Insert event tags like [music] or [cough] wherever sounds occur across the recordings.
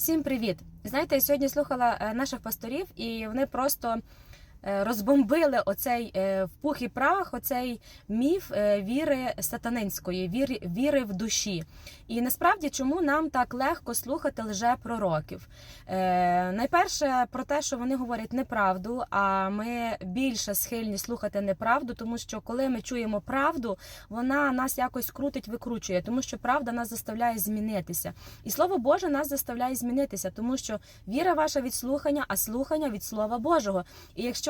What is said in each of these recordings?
Всім привіт! Знаєте, я сьогодні слухала е, наших пасторів, і вони просто розбомбили оцей е, в пух і прах, оцей міф е, віри сатанинської, віри, віри в душі. І насправді, чому нам так легко слухати лжепророків? Е, найперше про те, що вони говорять неправду, а ми більше схильні слухати неправду, тому що коли ми чуємо правду, вона нас якось крутить, викручує, тому що правда нас заставляє змінитися. І слово Боже нас заставляє змінитися, тому що віра ваша від слухання, а слухання від Слова Божого. І якщо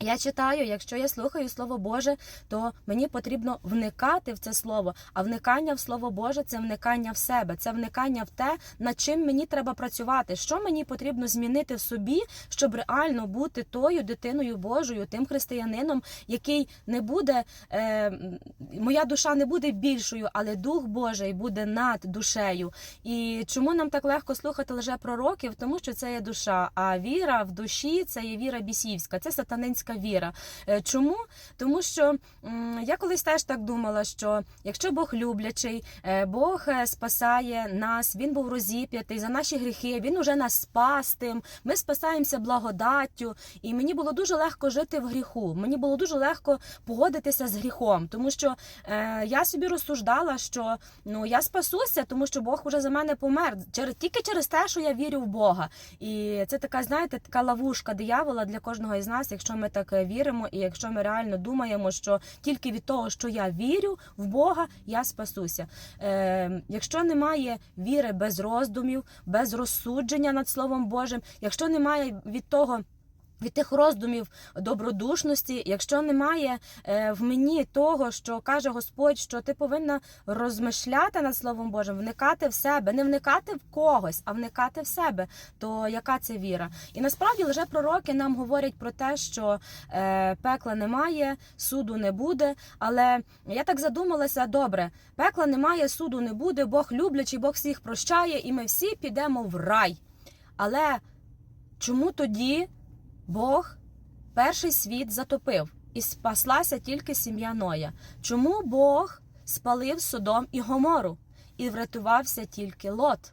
я читаю, якщо я слухаю Слово Боже, то мені потрібно вникати в це слово. А вникання в Слово Боже це вникання в себе, це вникання в те, над чим мені треба працювати, що мені потрібно змінити в собі, щоб реально бути тою дитиною Божою, тим християнином, який не буде, е, моя душа не буде більшою, але Дух Божий буде над душею. І чому нам так легко слухати лжепророків? Тому що це є душа. А віра в душі це є віра бісівська, це сатанинська віра. Е, Чому? Тому що я колись теж так думала, що якщо Бог люблячий, е, Бог е, спасає нас, Він був розіп'ятий за наші гріхи, Він уже нас спас тим. Ми спасаємося благодаттю, і мені було дуже легко жити в гріху. Мені було дуже легко погодитися з гріхом, тому що я собі розсуждала, що ну я спасуся, тому що Бог уже за мене помер. Через тільки через те, що я вірю в Бога. І це така, знаєте, така ловушка диявола для кожного із нас, якщо ми так е, віримо, і якщо ми реально думаємо, що тільки від того, що я вірю в Бога, я спасуся. Е, якщо немає віри без роздумів, без розсудження над Словом Божим, якщо немає від того. Від тих роздумів добродушності, якщо немає е, в мені того, що каже Господь, що ти повинна розмишляти над Словом Божим, вникати в себе, не вникати в когось, а вникати в себе, то яка це віра? І насправді лже пророки нам говорять про те, що е, пекла немає, суду не буде. Але я так задумалася: добре, пекла немає, суду не буде, Бог люблячий, Бог всіх прощає, і ми всі підемо в рай. Але чому тоді? Бог перший світ затопив і спаслася тільки сім'я Ноя. Чому Бог спалив Содом і Гомору і врятувався тільки Лот?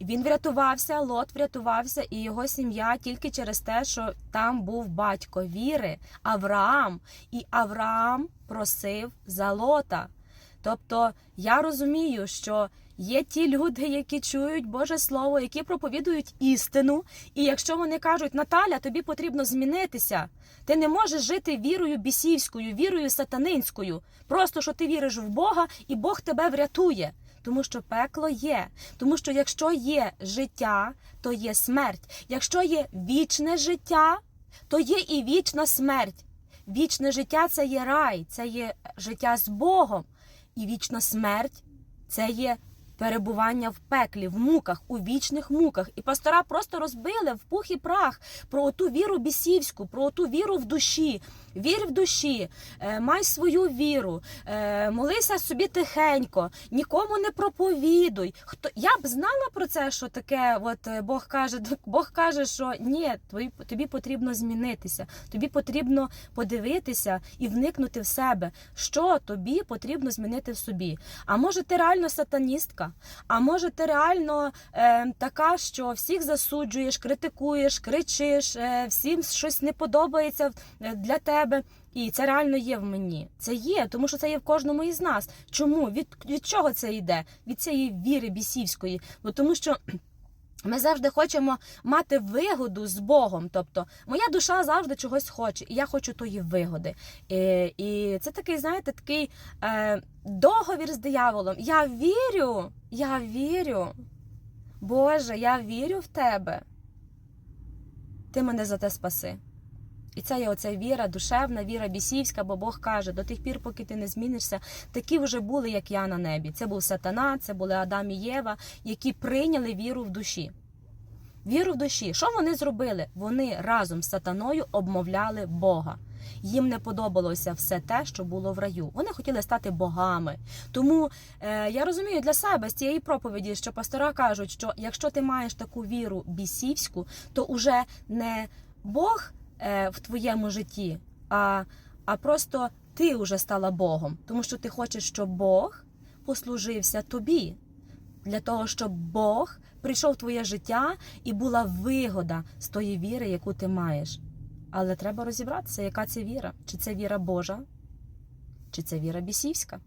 Він врятувався, Лот врятувався, і його сім'я тільки через те, що там був батько віри, Авраам, і Авраам просив за Лота. Тобто я розумію, що є ті люди, які чують Боже Слово, які проповідують істину. І якщо вони кажуть, Наталя, тобі потрібно змінитися, ти не можеш жити вірою бісівською, вірою сатанинською. Просто що ти віриш в Бога, і Бог тебе врятує. Тому що пекло є. Тому що якщо є життя, то є смерть. Якщо є вічне життя, то є і вічна смерть. Вічне життя це є рай, це є життя з Богом. І вічна смерть це є перебування в пеклі, в муках, у вічних муках. І пастора просто розбили в пух і прах про ту віру бісівську, про ту віру в душі. Вір в душі, е, май свою віру, е, молися собі тихенько, нікому не проповідуй. Хто я б знала про це, що таке? От е, Бог каже, [laughs] Бог каже, що ні, тобі, тобі потрібно змінитися, тобі потрібно подивитися і вникнути в себе, що тобі потрібно змінити в собі. А може, ти реально сатаністка? А може, ти реально е, така, що всіх засуджуєш, критикуєш, кричиш, е, всім щось не подобається е, для тебе. І це реально є в мені. Це є, тому що це є в кожному із нас. Чому? Від, від чого це йде? Від цієї віри бісівської. Бо тому що. Ми завжди хочемо мати вигоду з Богом. Тобто, моя душа завжди чогось хоче, і я хочу тої вигоди. І, і це такий, знаєте, такий е, договір з дияволом. Я вірю, я вірю. Боже, я вірю в тебе. Ти мене за те спаси. І це є оця віра, душевна, віра бісівська, бо Бог каже, до тих пір, поки ти не змінишся, такі вже були, як я на небі. Це був сатана, це були Адам і Єва, які прийняли віру в душі. Віру в душі. Що вони зробили? Вони разом з сатаною обмовляли Бога. Їм не подобалося все те, що було в раю. Вони хотіли стати богами. Тому е, я розумію для себе з цієї проповіді, що пастора кажуть, що якщо ти маєш таку віру бісівську, то уже не Бог е, в твоєму житті, а, а просто ти вже стала Богом, тому що ти хочеш, щоб Бог послужився тобі, для того, щоб Бог прийшов в твоє життя і була вигода з тої віри, яку ти маєш. Але треба розібратися, яка це віра. Чи це віра Божа, чи це віра бісівська.